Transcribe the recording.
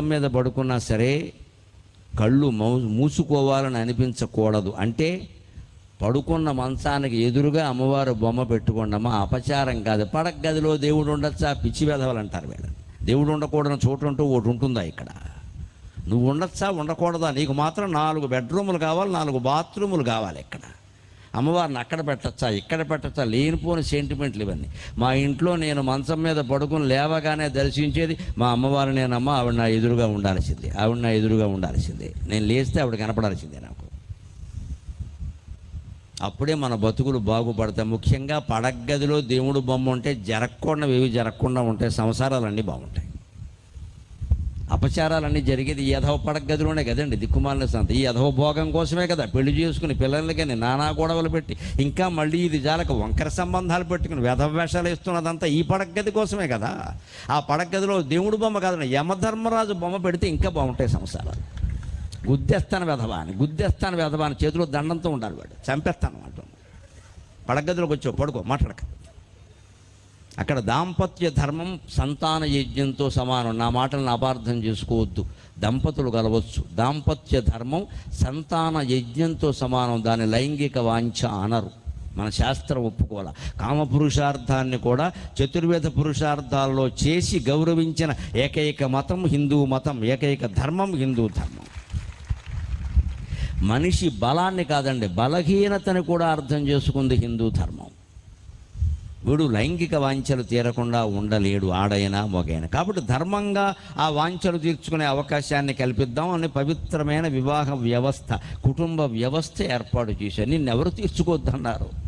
మీద పడుకున్నా సరే కళ్ళు మౌ మూసుకోవాలని అనిపించకూడదు. అంటే పడుకున్న మంచానికి ఎదురుగా అమ్మవారు బొమ్మ పెట్టుకోండమ్మా అపచారం కాదు. పడక గదిలో దేవుడు ఉండొచ్చా? పిచ్చి వెధవలు అంటారు వీళ్ళని దేవుడు ఉండకూడని చోటు అంటూ ఒకటి ఉంటుందా ఇక్కడ? నువ్వు ఉండొచ్చా? ఉండకూడదా? నీకు మాత్రం నాలుగు బెడ్రూములు కావాలి నాలుగు బాత్రూములు కావాలి ఇక్కడ. అమ్మవారిని అక్కడ పెట్టచ్చా ఇక్కడ పెట్టచ్చా లేనిపోని సెంటిమెంట్లు ఇవన్నీ. మా ఇంట్లో నేను మంచం మీద పడుకుని లేవగానే దర్శించేది మా అమ్మవారు నేనమ్మ ఆవిడ నా ఎదురుగా ఉండాల్సిందే ఆవిడ నా ఎదురుగా ఉండాల్సిందే. నేను లేస్తే ఆవిడ కనపడాల్సిందే నాకు. అప్పుడే మన బతుకులు బాగుపడతాయి. ముఖ్యంగా పడగదిలో దేవుడు బొమ్మ ఉంటే జరగకుండా ఏవి జరగకుండా ఉంటాయి సంసారాలన్నీ బాగుంటాయి. అపచారాలన్నీ జరిగేది ఈ యథవ పడగదిలోనే కదండి దిక్కుమాలిన సంత. ఈ యథవ భోగం కోసమే కదా పెళ్ళి చేసుకుని పిల్లలకని నానా గొడవలు పెట్టి ఇంకా మళ్ళీ ఇది జాలక వంకర సంబంధాలు పెట్టుకుని వ్యధవ వేషాలు ఇస్తున్నదంతా ఈ పడగది కోసమే కదా. ఆ పడగదిలో దేవుడు బొమ్మ కాదండి యమధర్మరాజు బొమ్మ పెడితే ఇంకా బాగుంటాయి సంసారాలు. గుద్దేస్తాను వెధవా అని గుద్దేస్తాను వెధవా అని చేతిలో దండంతో ఉండాలి వాడు. చంపేస్తాను మాట పడగదిలోకి వచ్చావు పడుకో మాట్లాడక. అక్కడ దాంపత్య ధర్మం సంతాన యజ్ఞంతో సమానం. నా మాటలను అపార్థం చేసుకోవద్దు. దంపతులు కలవచ్చు. దాంపత్య ధర్మం సంతాన యజ్ఞంతో సమానం. దాని లైంగిక వాంఛ అనరు. మన శాస్త్రం ఒప్పుకోవాలి? కామ పురుషార్థాన్ని కూడా చతుర్వేద పురుషార్థాల్లో చేసి గౌరవించిన ఏకైక మతం హిందూ మతం ఏకైక ధర్మం హిందూ ధర్మం. మనిషి బలాన్ని కాదండి బలహీనతని కూడా అర్థం చేసుకుంది హిందూ ధర్మం. వీడు లైంగిక వాంఛలు తీరకుండా ఉండలేడు ఆడైనా మొగైనా. కాబట్టి ధర్మంగా ఆ వాంఛలు తీర్చుకునే అవకాశాన్ని కల్పిద్దాం అని పవిత్రమైన వివాహ వ్యవస్థ కుటుంబ వ్యవస్థ ఏర్పాటు చేశారు. నిన్నెవరు తీర్చుకోవద్దన్నారు?